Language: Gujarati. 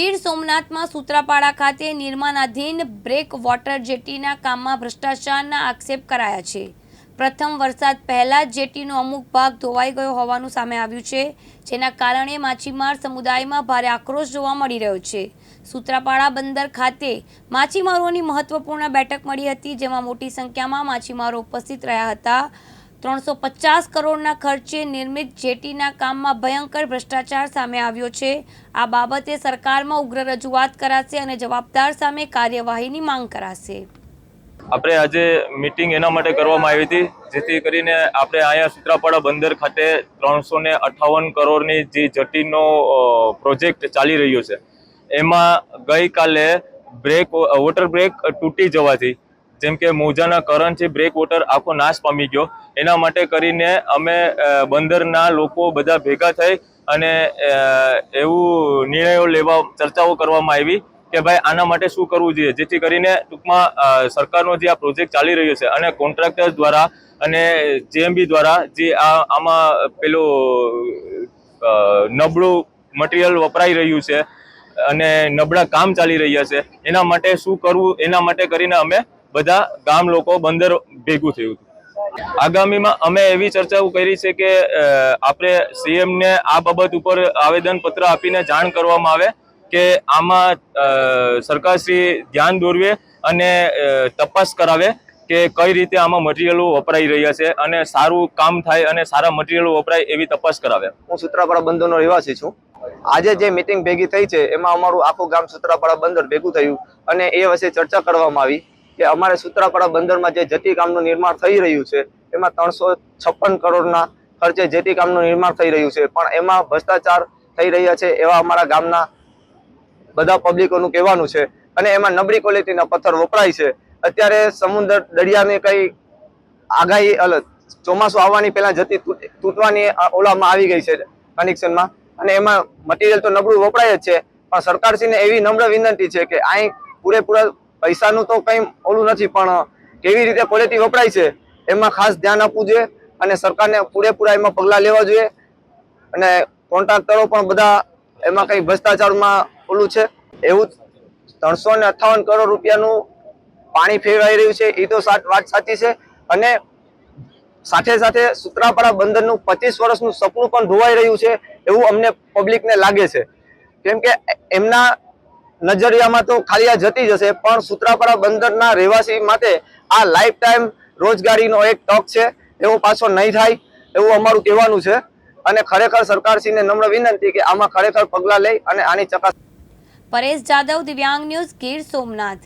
ગીર સોમનાથમાં સૂત્રાપાડા ખાતે નિર્માણાધીન બ્રેક વોટર જેટીના કામમાં ભ્રષ્ટાચારના આક્ષેપ કરાયા છે. પ્રથમ વરસાદ પહેલા જ જેટીનો અમુક ભાગ ધોવાઈ ગયો હોવાનું સામે આવ્યું છે, જેના કારણે માછીમાર સમુદાયમાં ભારે આક્રોશ જોવા મળી રહ્યો છે. સૂત્રાપાડા બંદર ખાતે માછીમારોની મહત્વપૂર્ણ બેઠક મળી હતી, જેમાં મોટી સંખ્યામાં માછીમારો ઉપસ્થિત રહ્યા હતા. ત્રણસો પચાસ કરોડના ખર્ચે નિર્મિત જેટીના કામમાં ભયંકર ભ્રષ્ટાચાર સામે આવ્યો છે. આ બાબતે સરકારમાં ઉગ્ર રજૂઆત કરાશે અને જવાબદાર સામે કાર્યવાહીની માંગ કરાશે. આપણે આજે મિટિંગ એના માટે કરવામાં આવી હતી, જેથી કરીને આપણે અહીંયા સુત્રાપાડા બંદર ખાતે ત્રણસો ને અઠાવન કરોડની જે જટીનો પ્રોજેક્ટ ચાલી રહ્યો છે. એમાં ગઈકાલે બ્રેક, વોટર બ્રેક તૂટી જવાથી જેમ કે મોજાના કરણથી બ્રેક વોટર આખો નાશ પામી ગયો. એના માટે કરીને અમે બંદરના લોકો બધા ભેગા થઈ અને એવું નિર્ણયો લેવા, ચર્ચાઓ કરવામાં આવી કે ભાઈ આના માટે શું કરવું જોઈએ? જેથી કરીને ટૂંકમાં સરકારનો જે આ પ્રોજેક્ટ ચાલી રહ્યો છે અને કોન્ટ્રાક્ટર દ્વારા અને જેએમબી દ્વારા જે આ, આમાં પેલું નબળું મટીરિયલ વપરાઈ રહ્યું છે અને નબળા કામ ચાલી રહ્યા છે, એના માટે શું કરવું? એના માટે કરીને અમે બધા ગામ લોકો બંદર ભેગું થયું આગામીમાં અમે એવી ચર્ચાઓ કરી છે કે આપણે સીએમને આ બાબત ઉપર આવેદન પત્ર આપીને જાણ કરવામાં આવે કે આમાં સરકારશ્રી ધ્યાન દોરવે અને તપાસ કરાવે કે કઈ રીતે આમાં મટીરિયલો વપરાઈ રહ્યા છે અને સારું કામ થાય અને સારા મટીરિયલો વપરાય એવી તપાસ કરાવે. હું સૂત્રાપાડા બંદરનો રહેવાસી છું. આજે જે મિટિંગ ભેગી થઈ છે, એમાં અમારું આખું ગામ સૂત્રાપાડા બંદર ભેગું થયું અને એ વિશે ચર્ચા કરવામાં આવી. કે અમારે સૂત્રાપાડા બંદરમાં જે જેટી કામનું નિર્માણ થઈ રહ્યું છે, એમાં ત્રણસો છપ્પન કરોડના ખર્ચે જેટી કામનું નિર્માણ થઈ રહ્યું છે. પણ એમાં ભ્રષ્ટાચાર થઈ રહ્યા છે એવા અમારા ગામના બધા પબ્લિકોનું કહેવાનું છે. અને એમાં નબળી ક્વોલિટીના પથ્થર વપરાય છે. અત્યારે સમુદ્ર દરિયાની કઈ આગાહી અલગ ચોમાસું આવવાની પહેલા જતી તૂટ- તૂટવાની ઓલામાં આવી ગઈ છે કનેક્શનમાં. અને એમાં મટીરિયલ તો નબળું વપરાય જ છે. પણ સરકારશ્રીને એવી નમ્ર વિનંતી છે કે અહીં પૂરેપૂરા પૈસાનું તો કંઈ ઓલું નથી, પણ કેવી રીતે ક્વોલિટી વપરાય છે, એમાં ખાસ ધ્યાન આપવું જોઈએ અને સરકારને પૂરેપૂરા એમાં પગલાં લેવા જોઈએ. અને કોન્ટ્રાક્ટરો પણ બધા એમાં કંઈ ભ્રષ્ટાચારમાં ઓલું છે. એવું ત્રણસો ને અઠાવન કરોડ રૂપિયાનું પાણી ફેરવાઈ રહ્યું છે એ તો વાત સાચી છે. અને સાથે સાથે સૂત્રાપાડા બંદરનું પચીસ વર્ષનું સપનું પણ ધોવાઈ રહ્યું છે, એવું અમને પબ્લિકને લાગે છે. કેમ કે એમના નજરિયામાં તો ખાલી જતી જશે પણ સૂત્રાપાડા બંદરના રહેવાસી માટે આ લાઈફ ટાઈમ રોજગારીનો એક તક છે, એવો પાછો નહીં થાય, એવું અમારું કહેવાનું છે. અને ખરેખર સરકારશ્રીને નમ્ર વિનંતી કે આમાં ખરેખર પગલાં લઈ અને આની ચકાસ પરેશ જાદવ, દિવ્યાંગ ન્યૂઝ ગીર સોમનાથ.